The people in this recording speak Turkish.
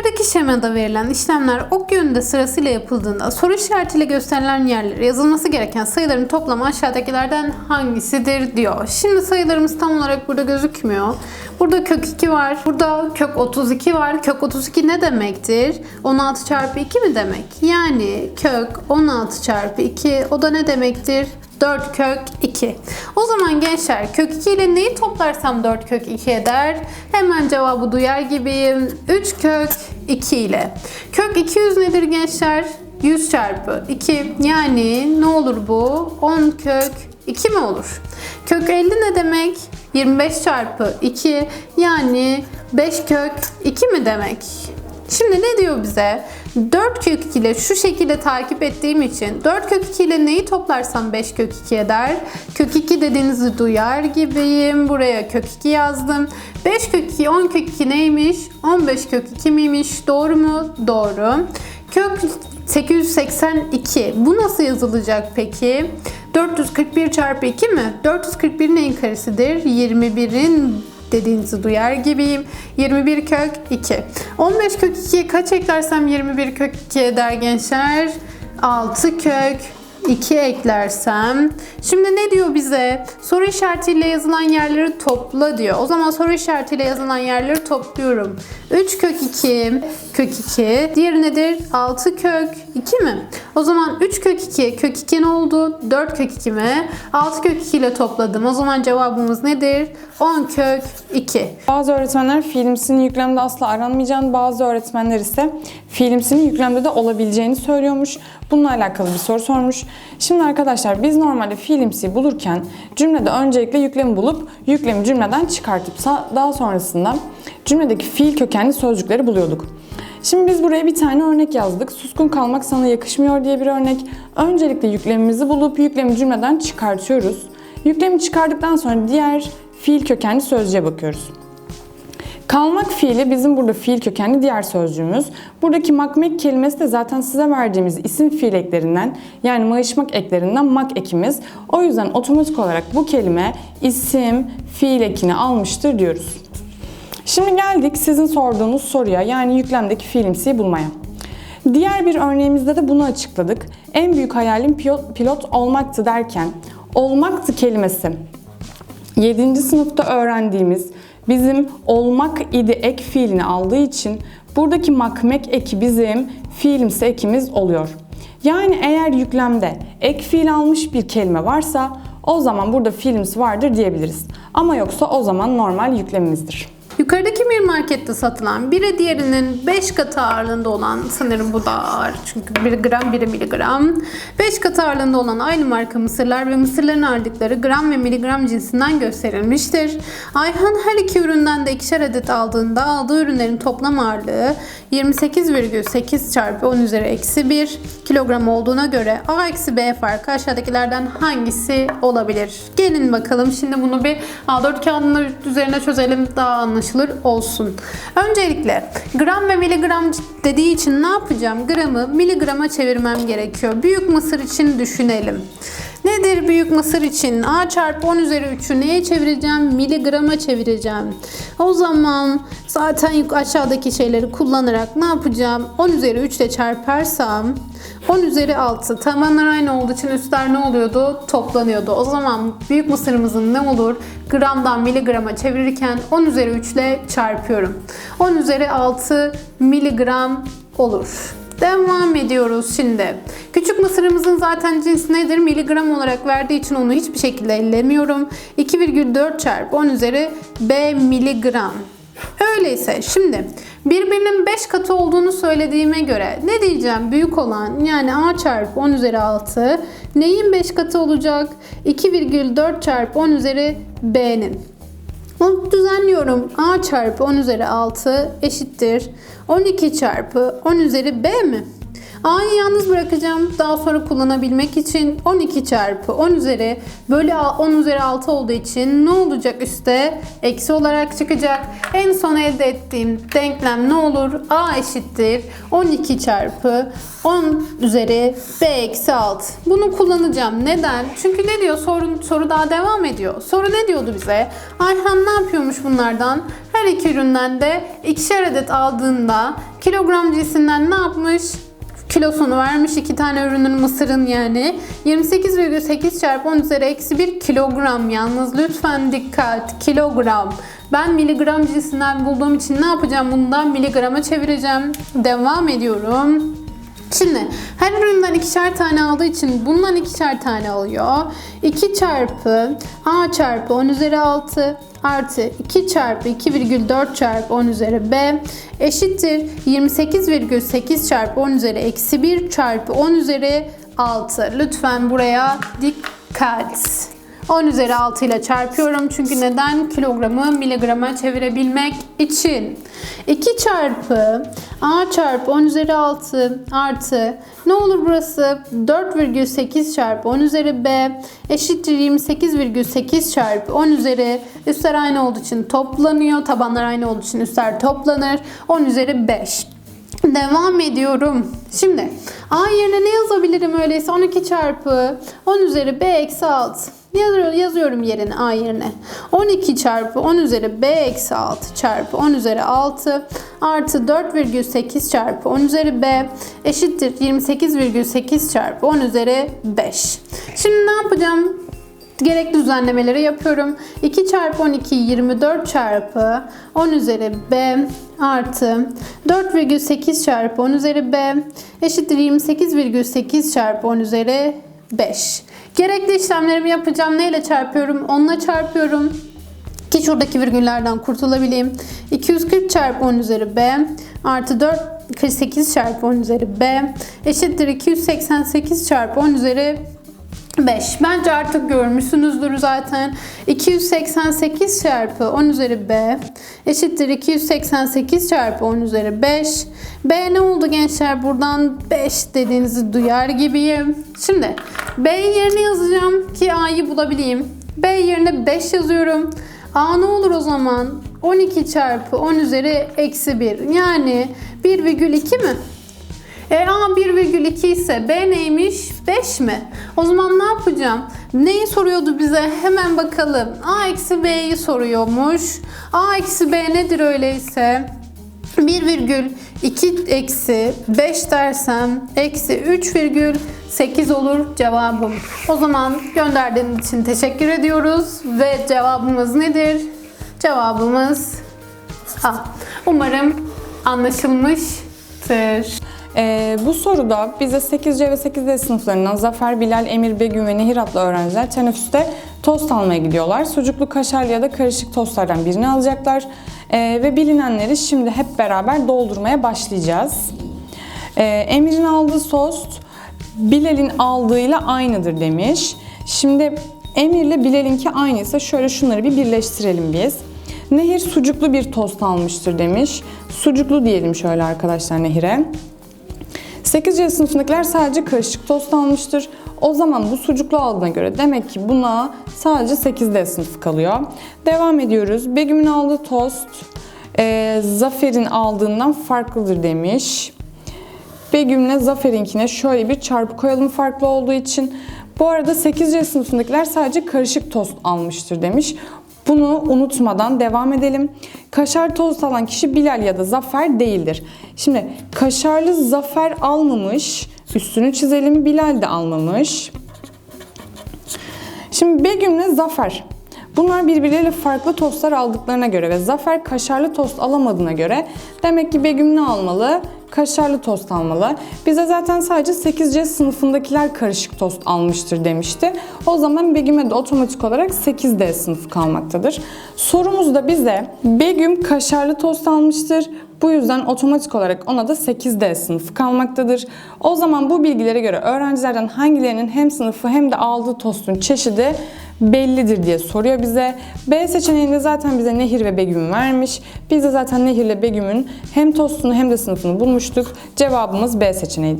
Yukarıdaki şemada verilen işlemler ok yönünde sırasıyla yapıldığında soru işaretiyle gösterilen yerlere yazılması gereken sayıların toplamı aşağıdakilerden hangisidir diyor. Şimdi sayılarımız tam olarak burada gözükmüyor. Burada kök 2 var. Burada kök 32 var. Kök 32 ne demektir? 16 çarpı 2 mi demek? Yani kök 16 çarpı 2 o da ne demektir? 4 kök 2. O zaman gençler kök 2 ile neyi toplarsam 4 kök 2 eder? Hemen cevabı duyar gibiyim. 3 kök 2 ile. Kök 200 nedir gençler? 100 çarpı 2 yani ne olur bu? 10 kök 2 mi olur? Kök 50 ne demek? 25 çarpı 2 yani 5 kök 2 mi demek? Şimdi ne diyor bize? 4 kök 2 ile şu şekilde takip ettiğim için 4 kök 2 ile neyi toplarsam 5 kök 2 eder. Kök 2 dediğinizi duyar gibiyim. Buraya kök 2 yazdım. 5 kök 2, 10 kök 2 neymiş? 15 kök 2 miymiş? Doğru mu? Doğru. Kök 882. Bu nasıl yazılacak peki? 441 çarpı 2 mi? 441 neyin karesidir? 21'in dediğinizi duyar gibiyim. 21 kök 2. 15 kök 2'ye kaç eklersem 21 kök 2 eder gençler? 6 kök 2 eklersem. Şimdi ne diyor bize? Soru işaretiyle yazılan yerleri topla diyor. O zaman soru işaretiyle yazılan yerleri topluyorum. 3 kök 2 kök 2. Diğeri nedir? 6 kök 2 mi? O zaman 3 kök 2 kök 2 ne oldu? 4 kök 2 mi? 6 kök 2 ile topladım. O zaman cevabımız nedir? 10 kök 2. Bazı öğretmenler fiilimsinin yüklemde asla aranmayacağını, bazı öğretmenler ise fiilimsinin yüklemde de olabileceğini söylüyormuş. Bununla alakalı bir soru sormuş. Şimdi arkadaşlar biz normalde fiilimsi bulurken cümlede öncelikle yüklemi bulup yüklemi cümleden çıkartıp daha sonrasında cümledeki fiil kökenli sözcükleri buluyorduk. Şimdi biz buraya bir tane örnek yazdık. Suskun kalmak sana yakışmıyor diye bir örnek. Öncelikle yüklemimizi bulup yüklemi cümleden çıkartıyoruz. Yüklemi çıkardıktan sonra diğer fiil kökenli sözcüğe bakıyoruz. Kalmak fiili bizim burada fiil kökenli diğer sözcüğümüz. Buradaki makmek kelimesi de zaten size verdiğimiz isim fiil eklerinden yani mayışmak eklerinden mak ekimiz. O yüzden otomatik olarak bu kelime isim fiil ekini almıştır diyoruz. Şimdi geldik sizin sorduğunuz soruya yani yüklemdeki fiilimsiyi bulmaya. Diğer bir örneğimizde de bunu açıkladık. En büyük hayalim pilot, pilot olmaktı derken olmaktı kelimesi 7. sınıfta öğrendiğimiz bizim olmak idi ek fiilini aldığı için buradaki makmek eki bizim fiilimsi ekimiz oluyor. Yani eğer yüklemde ek fiil almış bir kelime varsa o zaman burada fiilimsi vardır diyebiliriz. Ama yoksa o zaman normal yüklemimizdir. Yukarıdaki bir markette satılan biri diğerinin 5 katı ağırlığında olan sanırım bu da ağır çünkü 1 gram 1 miligram 5 katı ağırlığında olan aynı marka mısırlar ve mısırların ağırlıkları gram ve miligram cinsinden gösterilmiştir. Ayhan her iki üründen de ikişer adet aldığında aldığı ürünlerin toplam ağırlığı 28,8 çarpı 10 üzeri eksi 1 kilogram olduğuna göre A eksi B farkı aşağıdakilerden hangisi olabilir? Gelin bakalım şimdi bunu bir A4 kağıdının üzerine çözelim daha anlaşılır olsun. Öncelikle gram ve miligram dediği için ne yapacağım? Gramı miligrama çevirmem gerekiyor. Büyük mısır için düşünelim. Nedir büyük mısır için? A çarpı 10 üzeri 3'ü neye çevireceğim? Miligrama çevireceğim. O zaman zaten aşağıdaki şeyleri kullanarak ne yapacağım? 10 üzeri 3 ile çarparsam 10 üzeri 6 tabanlar aynı olduğu için üstler ne oluyordu? Toplanıyordu. O zaman büyük mısırımızın ne olur? Gramdan miligrama çevirirken 10 üzeri 3 ile çarpıyorum. 10 üzeri 6 miligram olur. Devam ediyoruz şimdi. Küçük mısırımızın zaten cinsi nedir? Miligram olarak verdiği için onu hiçbir şekilde ellemiyorum. 2,4 çarpı 10 üzeri B miligram. Öyleyse şimdi birbirinin 5 katı olduğunu söylediğime göre ne diyeceğim? Büyük olan yani A çarpı 10 üzeri 6 neyin 5 katı olacak? 2,4 çarpı 10 üzeri B'nin. Onu düzenliyorum. A çarpı 10 üzeri 6 eşittir. 12 çarpı 10 üzeri B mi? A'yı yalnız bırakacağım. Daha sonra kullanabilmek için 12 çarpı 10 üzeri bölü A- 10 üzeri 6 olduğu için ne olacak üstte? Eksi olarak çıkacak. En son elde ettiğim denklem ne olur? A eşittir 12 çarpı 10 üzeri B eksi 6. Bunu kullanacağım. Neden? Çünkü ne diyor? Soru, soru daha devam ediyor. Soru ne diyordu bize? Ayhan ne yapıyormuş bunlardan? Her iki üründen de ikişer adet aldığında kilogram cinsinden ne yapmış? Kilosunu vermiş iki tane ürünün mısırın yani. 28,8 çarpı 10 üzeri eksi 1 kilogram yalnız. Lütfen dikkat kilogram. Ben miligram cinsinden bulduğum için ne yapacağım? Bundan miligrama çevireceğim. Devam ediyorum Şimdi her üründen ikişer tane aldığı için bundan ikişer tane alıyor. 2 çarpı a çarpı 10 üzeri 6 artı 2 çarpı 2,4 çarpı 10 üzeri b eşittir 28,8 çarpı 10 üzeri eksi 1 çarpı 10 üzeri 6. Lütfen buraya dikkat. 10 üzeri 6 ile çarpıyorum çünkü neden? Kilogramı miligrama çevirebilmek için. 2 çarpı a çarpı 10 üzeri 6 artı ne olur burası? 4,8 çarpı 10 üzeri b eşittir 28,8 çarpı 10 üzeri üstler aynı olduğu için toplanıyor. Tabanlar aynı olduğu için üstler toplanır. 10 üzeri 5. Devam ediyorum. Şimdi a yerine ne yazabilirim öyleyse 12 çarpı 10 üzeri b eksi 6. Yazıyorum, yazıyorum yerine a yerine. 12 çarpı 10 üzeri b eksi 6 çarpı 10 üzeri 6 artı 4,8 çarpı 10 üzeri b eşittir 28,8 çarpı 10 üzeri 5. Şimdi ne yapacağım? Gerekli düzenlemeleri yapıyorum. 2 çarpı 12 24 çarpı 10 üzeri b artı 4,8 çarpı 10 üzeri b eşittir 28,8 çarpı 10 üzeri 5. Gerekli işlemlerimi yapacağım. Neyle çarpıyorum? 10'la çarpıyorum. Ki şuradaki virgüllerden kurtulabileyim. 240 çarpı 10 üzeri b artı 4 48 çarpı 10 üzeri b eşittir 288 çarpı 10 üzeri 5. Bence artık görmüşsünüzdür zaten. 288 çarpı 10 üzeri b eşittir 288 çarpı 10 üzeri 5. B ne oldu gençler? Buradan 5 dediğinizi duyar gibiyim. Şimdi B yerine yazacağım ki A'yı bulabileyim. B yerine 5 yazıyorum. A ne olur o zaman? 12 çarpı 10 üzeri eksi 1. Yani 1,2 mi? E A 1,2 ise B neymiş? 5 mi? O zaman ne yapacağım? Neyi soruyordu bize? Hemen bakalım. A eksi B'yi soruyormuş. A eksi B nedir öyleyse? 1,2 eksi 5 dersem eksi 3,8 olur cevabım. O zaman gönderdiğin için teşekkür ediyoruz. Ve cevabımız nedir? Cevabımız A. Umarım anlaşılmıştır. Ee, bu soruda bize 8C ve 8D sınıflarından Zafer, Bilal, Emir, Begüm ve Nehir adlı öğrenciler teneffüste tost almaya gidiyorlar. Sucuklu, kaşarlı ya da karışık tostlardan birini alacaklar. Ee, ve bilinenleri şimdi hep beraber doldurmaya başlayacağız. Ee, Emir'in aldığı tost Bilal'in aldığıyla aynıdır demiş. Şimdi Emir'le Bilal'inki aynıysa şöyle şunları bir birleştirelim biz. Nehir sucuklu bir tost almıştır demiş. Sucuklu diyelim şöyle arkadaşlar Nehir'e. 8C sınıfındakiler sadece karışık tost almıştır. O zaman bu sucuklu aldığına göre demek ki buna sadece 8D sınıfı kalıyor. Devam ediyoruz. Begüm'ün aldığı tost e, Zafer'in aldığından farklıdır demiş. Begüm'le Zafer'inkine şöyle bir çarpı koyalım farklı olduğu için. Bu arada 8C sınıfındakiler sadece karışık tost almıştır demiş. Bunu unutmadan devam edelim. Kaşar tost alan kişi Bilal ya da Zafer değildir. Şimdi kaşarlı Zafer almamış. Üstünü çizelim. Bilal de almamış. Şimdi Begüm'le Zafer. Bunlar birbirleriyle farklı tostlar aldıklarına göre ve Zafer kaşarlı tost alamadığına göre demek ki Begüm ne almalı? Kaşarlı tost almalı. Bize zaten sadece 8C sınıfındakiler karışık tost almıştır demişti. O zaman Begüm'e de otomatik olarak 8D sınıfı kalmaktadır. Sorumuzda bize Begüm kaşarlı tost almıştır. Bu yüzden otomatik olarak ona da 8D sınıfı kalmaktadır. O zaman bu bilgilere göre öğrencilerden hangilerinin hem sınıfı hem de aldığı tostun çeşidi bellidir diye soruyor bize. B seçeneğinde zaten bize Nehir ve Begüm vermiş. Biz de zaten Nehir ile Begüm'ün hem tostunu hem de sınıfını bulmuştuk. Cevabımız B seçeneğidir.